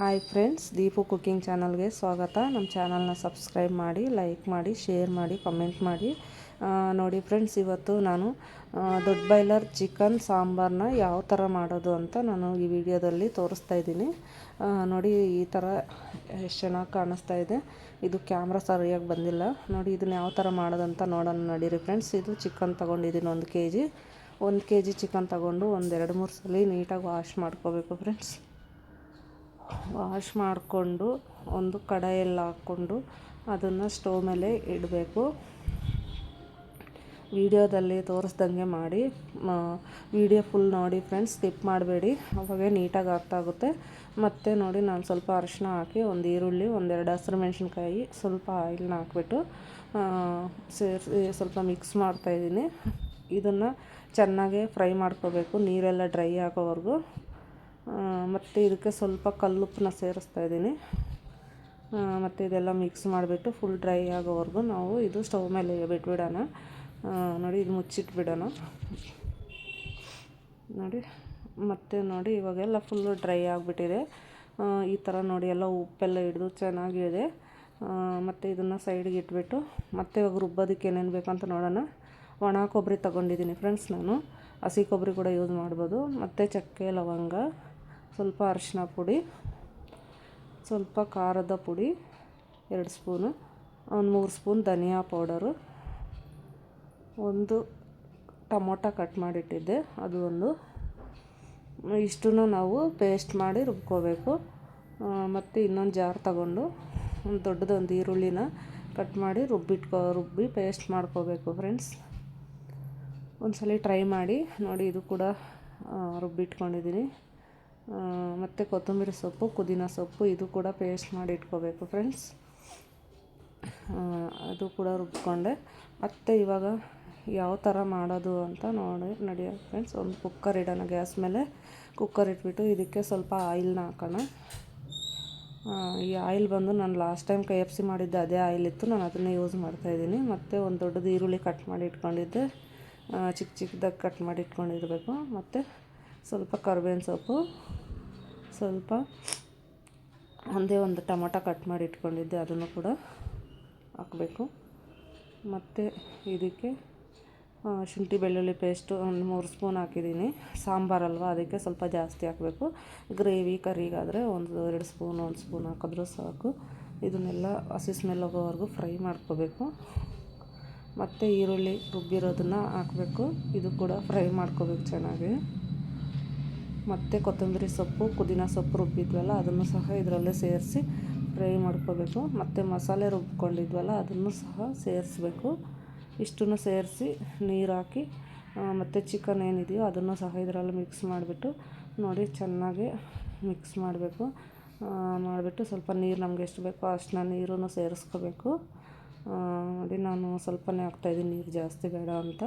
Hi friends Deepu cooking ಚಾನಲ್ಗೆ ಸ್ವಾಗತ. ನಮ್ಮ ಚಾನಲ್ನ ಸಬ್ಸ್ಕ್ರೈಬ್ ಮಾಡಿ ಲೈಕ್ ಮಾಡಿ ಶೇರ್ ಮಾಡಿ ಕಮೆಂಟ್ ಮಾಡಿ. ನೋಡಿ ಫ್ರೆಂಡ್ಸ್ ಇವತ್ತು ನಾನು ದೊಡ್ಡ ಬಾಯ್ಲರ್ ಚಿಕನ್ ಸಾಂಬಾರನ್ನ ಯಾವ ಥರ ಮಾಡೋದು ಅಂತ ನಾನು ಈ ವಿಡಿಯೋದಲ್ಲಿ ತೋರಿಸ್ತಾ ಇದ್ದೀನಿ. ನೋಡಿ ಈ ಥರ ಎಷ್ಟು ಚೆನ್ನಾಗಿ ಕಾಣಿಸ್ತಾ ಇದೆ. ಇದು ಕ್ಯಾಮ್ರಾ ಸರಿಯಾಗಿ ಬಂದಿಲ್ಲ. ನೋಡಿ ಇದನ್ನು ಯಾವ ಥರ ಮಾಡೋದಂತ ನೋಡೋಣ ನಡೀರಿ ಫ್ರೆಂಡ್ಸ್ ಇದು ಚಿಕನ್ ತೊಗೊಂಡಿದ್ದೀನಿ ಒಂದು ಕೆ ಜಿ ಒಂದು ಕೆ ಜಿ ಚಿಕನ್ ತಗೊಂಡು ಒಂದು ಎರಡು ಮೂರು ಸಲ ನೀಟಾಗಿ ವಾಶ್ ಮಾಡ್ಕೋಬೇಕು ಫ್ರೆಂಡ್ಸ್ ವಾಶ್ ಮಾಡಿಕೊಂಡು ಒಂದು ಕಡಾಯಲ್ಲಿ ಹಾಕ್ಕೊಂಡು ಅದನ್ನು ಸ್ಟವ್ ಮೇಲೆ ಇಡಬೇಕು. ವಿಡಿಯೋದಲ್ಲಿ ತೋರಿಸ್ದಂಗೆ ಮಾಡಿ. ವಿಡಿಯೋ ಫುಲ್ ನೋಡಿ ಫ್ರೆಂಡ್ಸ್ ಸ್ಕಿಪ್ ಮಾಡಬೇಡಿ. ಅವಾಗೆ ನೀಟಾಗಿ ಆಗ್ತಾಗುತ್ತೆ ಮತ್ತು ನೋಡಿ ನಾನು ಸ್ವಲ್ಪ ಅರಿಶಿನ ಹಾಕಿ ಒಂದು ಈರುಳ್ಳಿ ಒಂದೆರಡು ಹಸಿರು ಮೆಣಸಿನ್ಕಾಯಿ, ಸ್ವಲ್ಪ ಆಯಿಲ್ನ ಹಾಕ್ಬಿಟ್ಟು ಸೇರಿಸಿ ಸ್ವಲ್ಪ ಮಿಕ್ಸ್ ಮಾಡ್ತಾಯಿದ್ದೀನಿ ಇದನ್ನು ಚೆನ್ನಾಗೆ ಫ್ರೈ ಮಾಡ್ಕೋಬೇಕು. ನೀರೆಲ್ಲ ಡ್ರೈ ಆಗೋವರೆಗೂ. ಮತ್ತು ಇದಕ್ಕೆ ಸ್ವಲ್ಪ ಕಲ್ಲುಪ್ಪನ್ನ ಸೇರಿಸ್ತಾ ಇದ್ದೀನಿ. ಮತ್ತು ಇದೆಲ್ಲ ಮಿಕ್ಸ್ ಮಾಡಿಬಿಟ್ಟು ಫುಲ್ ಡ್ರೈ ಆಗೋವರೆಗೂ ನಾವು ಇದು ಸ್ಟವ್ ಮೇಲೆ ಬಿಟ್ಬಿಡೋಣ. ನೋಡಿ, ಇದು ಮುಚ್ಚಿಟ್ಬಿಡೋಣ. ನೋಡಿ, ಮತ್ತು ನೋಡಿ, ಇವಾಗೆಲ್ಲ ಫುಲ್ಲು ಡ್ರೈ ಆಗಿಬಿಟ್ಟಿದೆ. ಈ ಥರ ನೋಡಿ, ಎಲ್ಲ ಉಪ್ಪೆಲ್ಲ ಹಿಡಿದು ಚೆನ್ನಾಗಿದೆ. ಮತ್ತು ಇದನ್ನು ಸೈಡ್ಗೆ ಇಟ್ಬಿಟ್ಟು, ಮತ್ತೆ ಇವಾಗ ರುಬ್ಬೋದಕ್ಕೆ ಏನೇನು ಬೇಕಂತ ನೋಡೋಣ. ಒಣ ಕೊಬ್ಬರಿ ತೊಗೊಂಡಿದ್ದೀನಿ ಫ್ರೆಂಡ್ಸ್ ನಾನು. ಹಸಿ ಕೊಬ್ಬರಿ ಕೂಡ ಯೂಸ್ ಮಾಡ್ಬೋದು. ಮತ್ತು ಚಕ್ಕೆ, ಲವಂಗ. ಸ್ವಲ್ಪ ಅರಿಶಿನ ಪುಡಿ, ಸ್ವಲ್ಪ ಖಾರದ ಪುಡಿ, ಎರಡು ಸ್ಪೂನು, ಒಂದು ಮೂರು ಸ್ಪೂನ್ ಧನಿಯಾ ಪೌಡರು, ಒಂದು ಟೊಮೊಟೊ ಕಟ್ ಮಾಡಿಟ್ಟಿದ್ದೆ. ಅದು ಒಂದು ಇಷ್ಟನ್ನು ನಾವು ಪೇಸ್ಟ್ ಮಾಡಿ ರುಬ್ಕೋಬೇಕು. ಮತ್ತು ಇನ್ನೊಂದು ಜಾರ್ ತಗೊಂಡು ಒಂದು ದೊಡ್ಡದೊಂದು ಈರುಳ್ಳಿನ ಕಟ್ ಮಾಡಿ ರುಬ್ಬಿಟ್ಕೋ, ರುಬ್ಬಿ ಪೇಸ್ಟ್ ಮಾಡ್ಕೋಬೇಕು ಫ್ರೆಂಡ್ಸ್. ಒಂದು ಸಲ ಟ್ರೈ ಮಾಡಿ. ನೋಡಿ, ಇದು ಕೂಡ ರುಬ್ಬಿಟ್ಕೊಂಡಿದ್ದೀನಿ. ಮತ್ತು ಕೊತ್ತಂಬರಿ ಸೊಪ್ಪು, ಪುದೀನ ಸೊಪ್ಪು, ಇದು ಕೂಡ ಪೇಸ್ಟ್ ಮಾಡಿ ಇಟ್ಕೋಬೇಕು ಫ್ರೆಂಡ್ಸ್ ಅದು ಕೂಡ ರುಬ್ಕೊಂಡೆ. ಮತ್ತು ಇವಾಗ ಯಾವ ಥರ ಮಾಡೋದು ಅಂತ ನೋಡಿ, ನಡಿಯ ಫ್ರೆಂಡ್ಸ್ ಒಂದು ಕುಕ್ಕರ್ ಇಡೋಣ ಗ್ಯಾಸ್ ಮೇಲೆ. ಕುಕ್ಕರ್ ಇಟ್ಬಿಟ್ಟು ಇದಕ್ಕೆ ಸ್ವಲ್ಪ ಆಯಿಲ್ನ ಹಾಕೋಣ. ಈ ಆಯಿಲ್ ಬಂದು ನಾನು last time K F C ಮಾಡಿದ್ದೆ ಅದೇ ಆಯಿಲ್ ಇತ್ತು. ನಾನು ಅದನ್ನೇ ಯೂಸ್ ಮಾಡ್ತಾಯಿದ್ದೀನಿ ಮತ್ತು ಒಂದು ದೊಡ್ಡದು ಈರುಳ್ಳಿ ಕಟ್ ಮಾಡಿ ಇಟ್ಕೊಂಡಿದ್ದೆ. ಚಿಕ್ಕ ಚಿಕ್ಕದಾಗಿ ಕಟ್ ಮಾಡಿ ಇಟ್ಕೊಂಡಿರಬೇಕು. ಮತ್ತು ಸ್ವಲ್ಪ ಕರ್ಬೇವಿನ ಸೊಪ್ಪು. ಸ್ವಲ್ಪ ಒಂದೇ ಒಂದು ಟೊಮೊಟೊ ಕಟ್ ಮಾಡಿ ಇಟ್ಕೊಂಡಿದ್ದೆ, ಅದನ್ನು ಕೂಡ ಹಾಕಬೇಕು. ಮತ್ತು ಇದಕ್ಕೆ ಶುಂಠಿ ಬೆಳ್ಳುಳ್ಳಿ ಪೇಸ್ಟು ಒಂದು ಮೂರು ಸ್ಪೂನ್ ಹಾಕಿದ್ದೀನಿ. ಸಾಂಬಾರಲ್ವ ಅದಕ್ಕೆ ಸ್ವಲ್ಪ ಜಾಸ್ತಿ ಹಾಕಬೇಕು. ಗ್ರೇವಿ, ಕರಿಗಾದರೆ ಒಂದು ಎರಡು ಸ್ಪೂನ್, ಒಂದು ಸ್ಪೂನ್ ಹಾಕಿದ್ರೂ ಸಾಕು. ಇದನ್ನೆಲ್ಲ ಹಸಿ ಸ್ಮೆಲ್ ಹೋಗೋವರೆಗೂ ಫ್ರೈ ಮಾಡ್ಕೋಬೇಕು. ಮತ್ತು ಈರುಳ್ಳಿ ರುಬ್ಬಿರೋದನ್ನು ಹಾಕಬೇಕು. ಇದು ಕೂಡ ಫ್ರೈ ಮಾಡ್ಕೋಬೇಕು ಚೆನ್ನಾಗಿ. ಮತ್ತು ಕೊತ್ತಂಬರಿ ಸೊಪ್ಪು, ಪುದೀನ ಸೊಪ್ಪು ರುಬ್ಬಿದ್ವಲ್ಲ, ಅದನ್ನು ಸಹ ಇದರಲ್ಲೇ ಸೇರಿಸಿ ಫ್ರೈ ಮಾಡ್ಕೋಬೇಕು. ಮತ್ತು ಮಸಾಲೆ ರುಬ್ಕೊಂಡಿದ್ವಲ್ಲ, ಅದನ್ನು ಸಹ ಸೇರಿಸ್ಬೇಕು. ಇಷ್ಟನ್ನು ಸೇರಿಸಿ ನೀರು ಹಾಕಿ ಮತ್ತು ಚಿಕನ್ ಏನಿದೆಯೋ ಅದನ್ನು ಸಹ ಇದರಲ್ಲಿ ಮಿಕ್ಸ್ ಮಾಡಿಬಿಟ್ಟು ನೋಡಿ ಚೆನ್ನಾಗಿ ಮಿಕ್ಸ್ ಮಾಡಬೇಕು. ಮಾಡಿಬಿಟ್ಟು ಸ್ವಲ್ಪ ನೀರು ನಮ್ಗೆ ಎಷ್ಟು ಬೇಕೋ ಅಷ್ಟನ್ನ ನೀರನ್ನು ಸೇರಿಸ್ಕೋಬೇಕು. ನೋಡಿ ನಾನು ಸ್ವಲ್ಪನೇ ಹಾಕ್ತಾಯಿದ್ದೀನಿ ನೀರು ಜಾಸ್ತಿ ಬೇಡ ಅಂತ.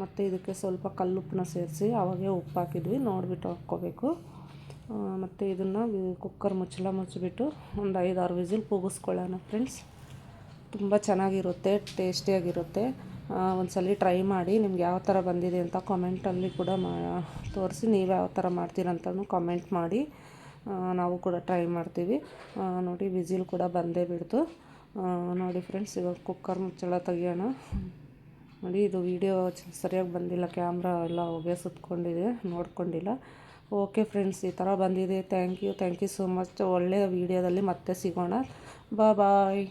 ಮತ್ತು ಇದಕ್ಕೆ ಸ್ವಲ್ಪ ಕಲ್ಲುಪ್ಪನ್ನ ಸೇರಿಸಿ ಅವಾಗೆ ಉಪ್ಪು ಹಾಕಿದ್ವಿ. ನೋಡಿಬಿಟ್ಟು ಹಾಕ್ಕೋಬೇಕು. ಮತ್ತು ಇದನ್ನು ಕುಕ್ಕರ್ ಮುಚ್ಚಳ ಮುಚ್ಚಿಬಿಟ್ಟು ಒಂದು ಐದಾರು ವಿಸಿಲ್ ಕೂಗಿಸ್ಕೊಳ್ಳೋಣ ಫ್ರೆಂಡ್ಸ್ ತುಂಬ ಚೆನ್ನಾಗಿರುತ್ತೆ ಟೇಸ್ಟಿಯಾಗಿರುತ್ತೆ ಒಂದ್ಸಲ ಟ್ರೈ ಮಾಡಿ ನಿಮ್ಗೆ ಯಾವ ಥರ ಬಂದಿದೆ ಅಂತ ಕಾಮೆಂಟಲ್ಲಿ ಕೂಡ ಮಾ, ತೋರಿಸಿ ನೀವು ಯಾವ ಥರ ಮಾಡ್ತೀರಂತಲೂ ಕಾಮೆಂಟ್ ಮಾಡಿ ನಾವು ಕೂಡ ಟ್ರೈ ಮಾಡ್ತೀವಿ. ನೋಡಿ, ವಿಸಿಲ್ ಕೂಡ ಬಂದೇ ಬಿಡ್ತು. ನೋಡಿ ಫ್ರೆಂಡ್ಸ್ ಇವಾಗ ಕುಕ್ಕರ್ ಮುಚ್ಚಳ ತೆಗಿಯೋಣ. ನೋಡಿ, ಇದು ವಿಡಿಯೋ ಸರಿಯಾಗಿ ಬಂದಿಲ್ಲ ಕ್ಯಾಮ್ರಾ ಎಲ್ಲ ಹೊಗೆ ಸುತ್ಕೊಂಡಿದೆ ನೋಡ್ಕೊಂಡಿಲ್ಲ. ಓಕೆ ಫ್ರೆಂಡ್ಸ್ ಈ ಥರ ಬಂದಿದೆ. Thank you thank you so much ಒಳ್ಳೆಯ ವಿಡಿಯೋದಲ್ಲಿ ಮತ್ತೆ ಸಿಗೋಣ. ಬಾ ಬಾಯ್